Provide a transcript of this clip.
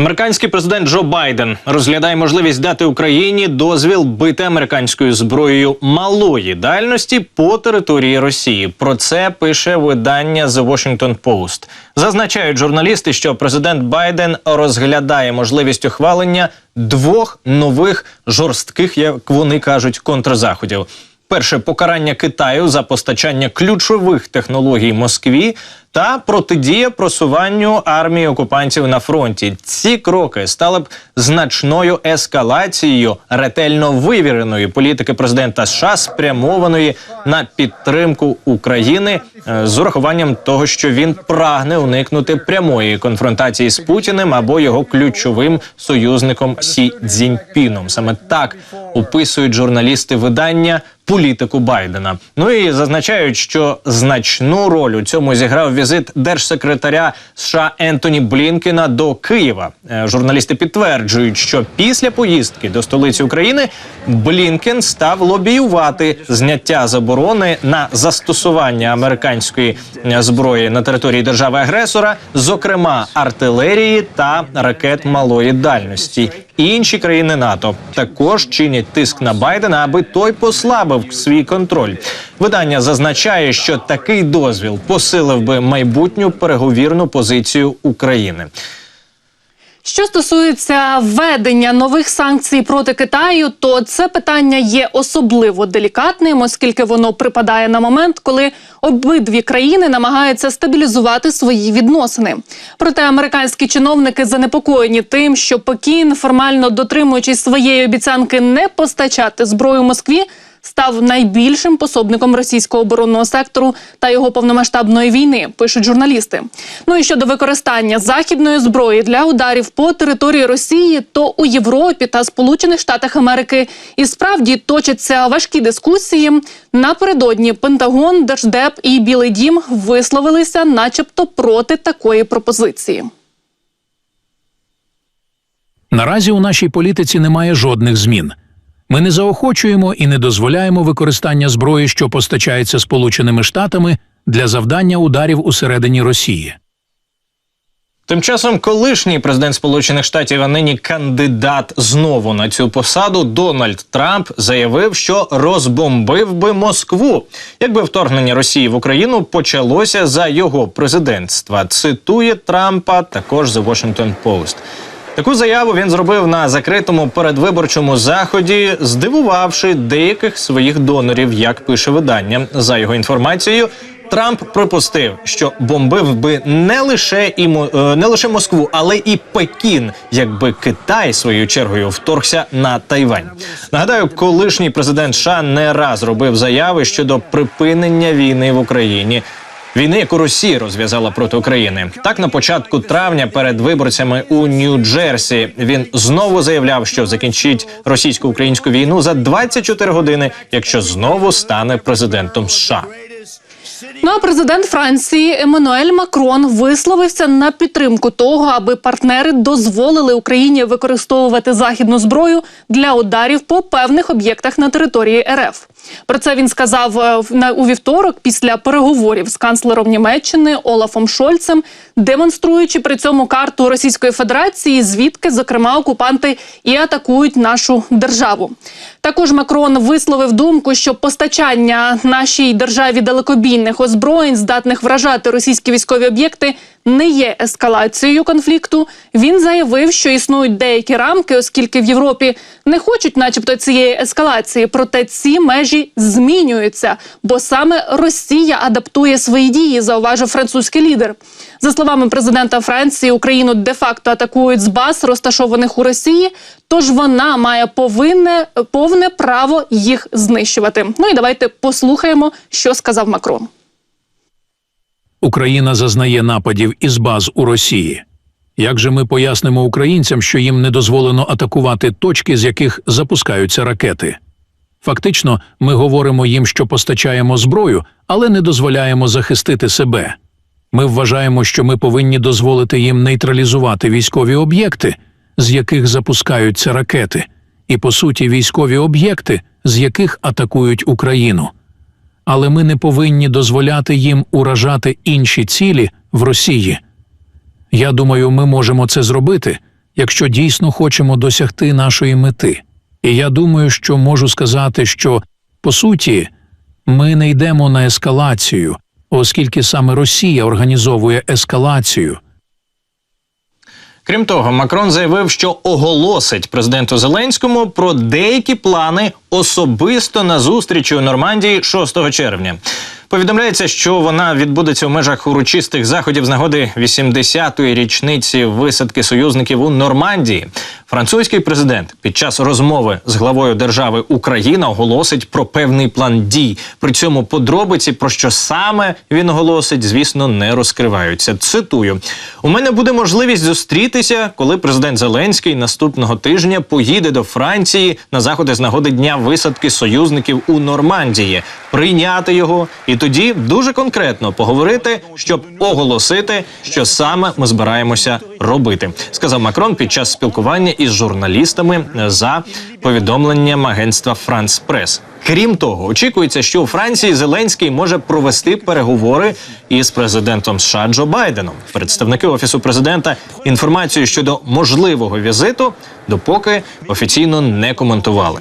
Американський президент Джо Байден розглядає можливість дати Україні дозвіл бити американською зброєю малої дальності по території Росії. Про це пише видання The Washington Post. Зазначають журналісти, що президент Байден розглядає можливість ухвалення двох нових жорстких, як вони кажуть, контрзаходів. Перше покарання Китаю за постачання ключових технологій Москві та протидія просуванню армії окупантів на фронті. Ці кроки стали б значною ескалацією ретельно вивіреної політики президента США, спрямованої на підтримку України е, з урахуванням того, що він прагне уникнути прямої конфронтації з Путіним або його ключовим союзником Сі Цзіньпіном. Саме так описують журналісти видання політику Байдена. Ну і зазначають, що значну роль у цьому зіграв візит держсекретаря США Ентоні Блінкена до Києва. Е, Журналісти підтверджують, що після поїздки до столиці України Блінкен став лобіювати зняття заборони на застосування американської е, зброї на території держави-агресора, зокрема артилерії та ракет малої дальності. Інші країни НАТО також чинять тиск на Байдена, аби той послабив свій контроль. Видання зазначає, що такий дозвіл посилив би майбутню переговірну позицію України. Що стосується введення нових санкцій проти Китаю, то це питання є особливо делікатним, оскільки воно припадає на момент, коли обидві країни намагаються стабілізувати свої відносини. Проте американські чиновники занепокоєні тим, що Пекін, формально дотримуючись своєї обіцянки не постачати зброю Москві, став найбільшим пособником російського оборонного сектору та його повномасштабної війни, пишуть журналісти. Ну і щодо використання західної зброї для ударів по території Росії, то у Європі та Сполучених Штатах Америки і справді точаться важкі дискусії. Напередодні Пентагон, Держдеп і Білий Дім висловилися, начебто, проти такої пропозиції. Наразі у нашій політиці немає жодних змін. Ми не заохочуємо і не дозволяємо використання зброї, що постачається Сполученими Штатами для завдання ударів усередині Росії. Тим часом, колишній президент Сполучених Штатів, а нині кандидат знову на цю посаду, Дональд Трамп заявив, що розбомбив би Москву, якби вторгнення Росії в Україну почалося за його президентства. Цитує Трампа також The Washington Post. Таку заяву він зробив на закритому передвиборчому заході, здивувавши деяких своїх донорів, як пише видання. За його інформацією, Трамп припустив, що бомбив би не лише і е, не лише Москву, але і Пекін, якби Китай своєю чергою вторгся на Тайвань. Нагадаю, колишній президент США не раз робив заяви щодо припинення війни в Україні. Війни, яку Росія розв'язала проти України, так на початку травня перед виборцями у Нью-Джерсі він знову заявляв, що закінчить російсько-українську війну за 24 години, якщо знову стане президентом США. Ну а президент Франції Еммануель Макрон висловився на підтримку того, аби партнери дозволили Україні використовувати західну зброю для ударів по певних об'єктах на території РФ. Про це він сказав е, у вівторок після переговорів з канцлером Німеччини Олафом Шольцем, демонструючи при цьому карту Російської Федерації, звідки зокрема окупанти і атакують нашу державу. Також Макрон висловив думку, що постачання нашій державі далекобійних озброєнь, здатних вражати російські військові об'єкти, не є ескалацією конфлікту. Він заявив, що існують деякі рамки, оскільки в Європі не хочуть, начебто, цієї ескалації. Проте ці межі змінюються, бо саме Росія адаптує свої дії, зауважив французький лідер. За словами президента Франції, Україну де-факто атакують з баз, розташованих у Росії. Тож вона має повинне повне право їх знищувати. Ну і давайте послухаємо, що сказав Макрон. Україна зазнає нападів із баз у Росії. Як же ми пояснимо українцям, що їм не дозволено атакувати точки, з яких запускаються ракети? Фактично, ми говоримо їм, що постачаємо зброю, але не дозволяємо захистити себе. Ми вважаємо, що ми повинні дозволити їм нейтралізувати військові об'єкти, з яких запускаються ракети, і по суті військові об'єкти, з яких атакують Україну. Але ми не повинні дозволяти їм уражати інші цілі в Росії. Я думаю, ми можемо це зробити, якщо дійсно хочемо досягти нашої мети. І я думаю, що можу сказати, що по суті ми не йдемо на ескалацію, оскільки саме Росія організовує ескалацію. Крім того, Макрон заявив, що оголосить президенту Зеленському про деякі плани особисто на зустрічі у Нормандії 6 червня. Повідомляється, що вона відбудеться у межах урочистих заходів з нагоди 80-ї річниці висадки союзників у Нормандії. Французький президент під час розмови з главою держави Україна оголосить про певний план дій. При цьому подробиці про що саме він оголосить, звісно, не розкриваються. Цитую: у мене буде можливість зустрітися, коли президент Зеленський наступного тижня поїде до Франції на заходи з нагоди дня висадки союзників у Нормандії, прийняти його і тоді дуже конкретно поговорити, щоб оголосити, що саме ми збираємося робити, сказав Макрон під час спілкування із журналістами за повідомленням агентства Франс Прес. Крім того, очікується, що у Франції Зеленський може провести переговори із президентом США Джо Байденом. Представники офісу президента інформацію щодо можливого візиту допоки офіційно не коментували.